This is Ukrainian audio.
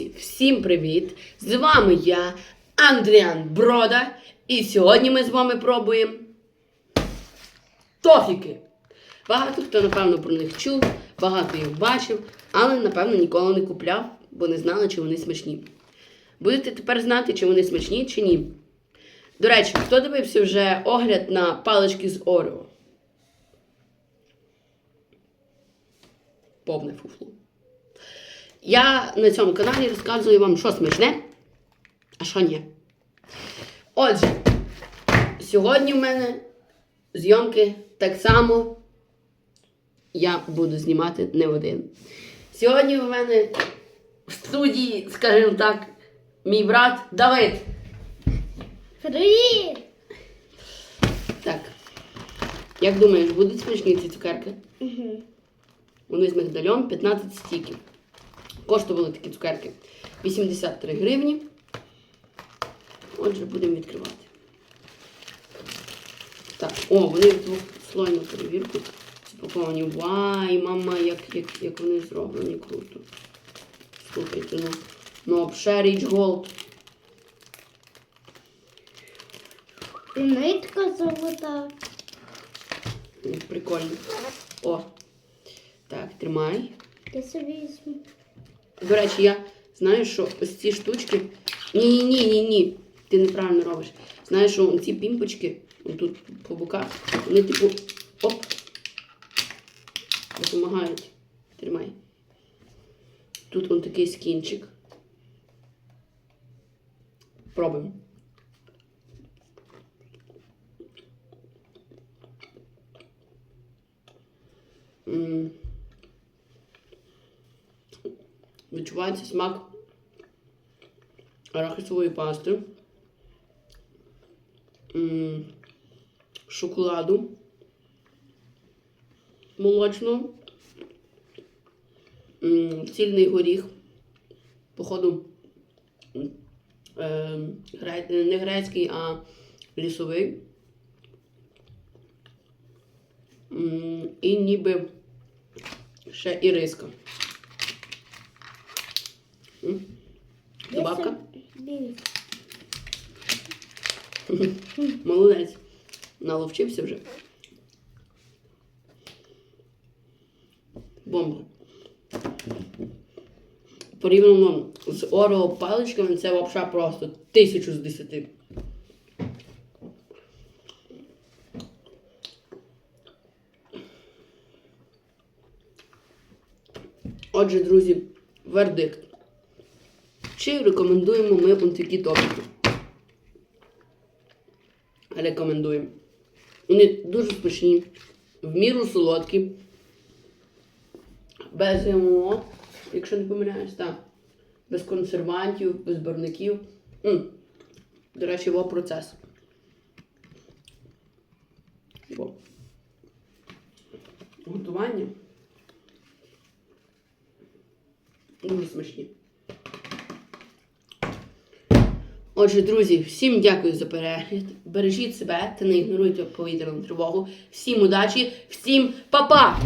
Всім привіт! З вами я, Андріан Брода, і сьогодні ми з вами пробуємо тофіки. Багато хто, напевно, про них чув, багато їх бачив, але, напевно, ніколи не купляв, бо не знали, чи вони смачні. Будете тепер знати, чи вони смачні, чи ні. До речі, хто дивився вже огляд на палички з Орео? Повне фуфло. Я на цьому каналі розказую вам, що смачне, а що ні. Отже, сьогодні в мене зйомки так само я буду знімати не один. Сьогодні в мене в студії, скажімо так, мій брат Давид. Привіт! Так. Як думаєш, будуть смачні ці цукерки? Угу. Вони з мигдальом 15 стіків. Коштували такі цукерки 83 гривні. Отже, будемо відкривати. Так, о, вони в двохслойну перевірку запаковані. Вай, мама, як, як, як вони зроблені круто. Слухайте, ну, ну, Gold. І нитка золота. Прикольно. О. Так, тримай. Я собі візьму. До речі, я знаю, що ось ці штучки. Ні, ні, ні, ні, ні. Ти неправильно робиш. Знаєш, що ці пімпочки, тут по боках, вони типу оп. Допомагають. Тримай. Тут он такий скінчик. Пробуємо. М. Відчувається смак арахісової пасти, шоколаду молочного, м, цільний горіх, походу м, е, гре- не грецький, а лісовий. І ніби ще і риска. Добавка? Молодець. Наловчився вже. Бомба. Порівняно з Орео паличками це взагалі просто тисячу з десяти. Отже, друзі, вердикт. Чи рекомендуємо ми такі топіки? Рекомендуємо. Вони дуже смачні, в міру солодкі, без ГМО, якщо не помиляюсь, так. Без консервантів, без барників. М. До речі, його процес. Його. Готування. Дуже смачні. Отже, друзі, всім дякую за перегляд. Бережіть себе та не ігноруйте повітряну тривогу. Всім удачі, всім па-па!